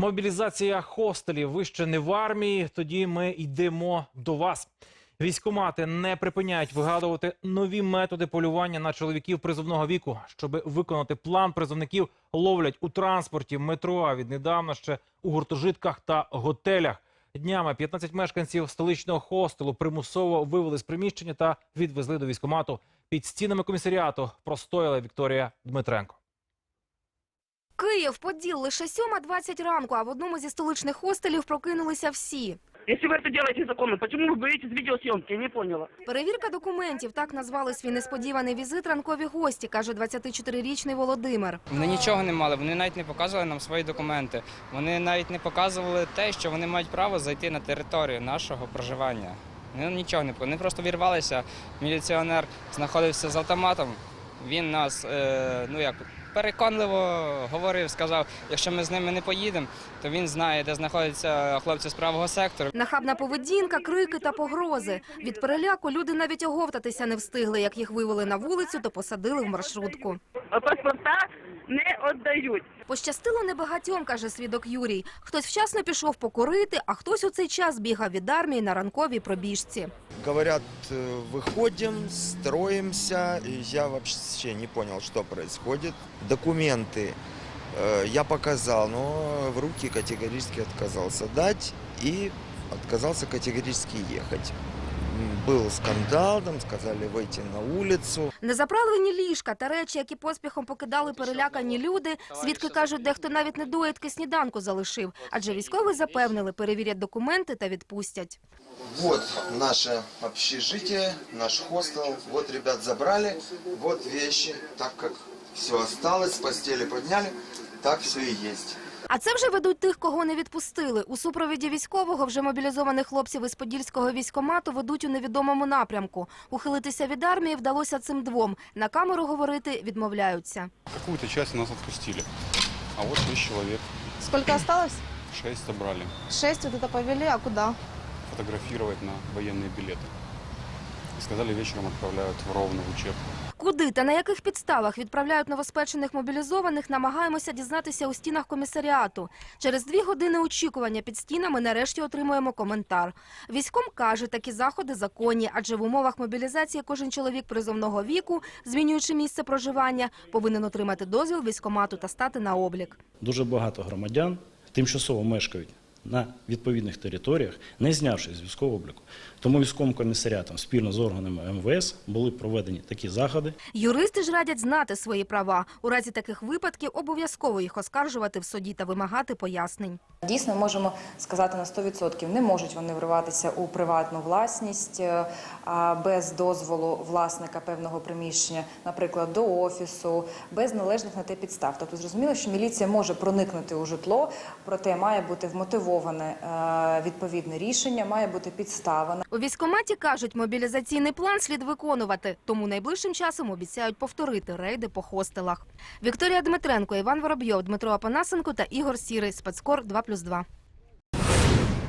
Мобілізація хостелів. Ви ще не в армії. Тоді ми йдемо до вас. Військомати не припиняють вигадувати нові методи полювання на чоловіків призовного віку. Щоб виконати план призовників, ловлять у транспорті, метро, а віднедавна ще у гуртожитках та готелях. Днями 15 мешканців столичного хостелу примусово вивели з приміщення та відвезли до військомату. Під стінами комісаріату простояла Вікторія Дмитренко. Київ, Поділ, лише 7.20 ранку, а в одному зі столичних хостелів прокинулися всі. Если вы это делаете законно, почему вы боитесь видеосъемки? Я не поняла. Перевірка документів, так назвали свій несподіваний візит ранкові гості, каже 24-річний Володимир. Вони нічого не мали, вони навіть не показували нам свої документи. Вони навіть не показували те, що вони мають право зайти на територію нашого проживання. Вони нічого не Вони просто вірвалися. Міліціонер знаходився з автоматом. Він нас е, ну як переконливо говорив, сказав, якщо ми з ними не поїдемо, то він знає, де знаходяться хлопці з правого сектору. Нахабна поведінка, крики та погрози. Від переляку люди навіть оговтатися не встигли. Як їх вивели на вулицю, то посадили в маршрутку А паспорта не віддають. Пощастило небагатьом, каже свідок Юрій. Хтось вчасно пішов покорити, а хтось у цей час бігав від армії на ранковій пробіжці. Говорят, э, выходим, строимся. И я вообще не понял, что происходит. Документы э, я показал, но в руки категорически отказался дать и отказался категорически ехать. Был скандал, там сказали выйти на улицу. Незаправлені ліжка та речі, які поспіхом покидали перелякані люди. Свідки кажуть, дехто навіть недоїдки сніданку залишив, адже військові запевнили, перевірять документи та відпустять. Вот наше общежитие, наш хостел. Вот ребят забрали, вот вещи, так как все осталось, постели подняли, так все и есть. А це вже ведуть тих, кого не відпустили. У супровіді військового вже мобілізованих хлопців із Подільського військомату ведуть у невідомому напрямку. Ухилитися від армії вдалося цим двом. На камеру говорити відмовляються. Какую-то часть нас отпустили. А вот шесть человек. Сколько осталось? Шесть собрали. Шесть вот это повели, а куда? Фотографировать на военные билеты. И сказали, вечером отправляют в Ровно в учебку. Куди та на яких підставах відправляють новоспечених мобілізованих, намагаємося дізнатися у стінах комісаріату. Через дві години очікування під стінами нарешті отримуємо коментар. Військом каже, такі заходи законні, адже в умовах мобілізації кожен чоловік призовного віку, змінюючи місце проживання, повинен отримати дозвіл військомату та стати на облік. Дуже багато громадян тимчасово мешкають на відповідних територіях, не знявшись з військового обліку. Тому військовим комісаріатом спільно з органами МВС були проведені такі заходи. Юристи ж радять знати свої права. У разі таких випадків обов'язково їх оскаржувати в суді та вимагати пояснень. Дійсно, можемо сказати на 100%, не можуть вони вриватися у приватну власність е, а, без дозволу власника певного приміщення, наприклад, до офісу, без належних на те підстав. Тобто зрозуміло, що міліція може проникнути у житло, проте має бути вмотивоване е, відповідне рішення, має бути підстава. У військкоматі кажуть, мобілізаційний план слід виконувати, тому найближчим часом обіцяють повторити рейди по хостелах. Вікторія Дмитренко, Іван Воробйов, Дмитро Апанасенко та Ігор Сірий. Спецкор 2+,2.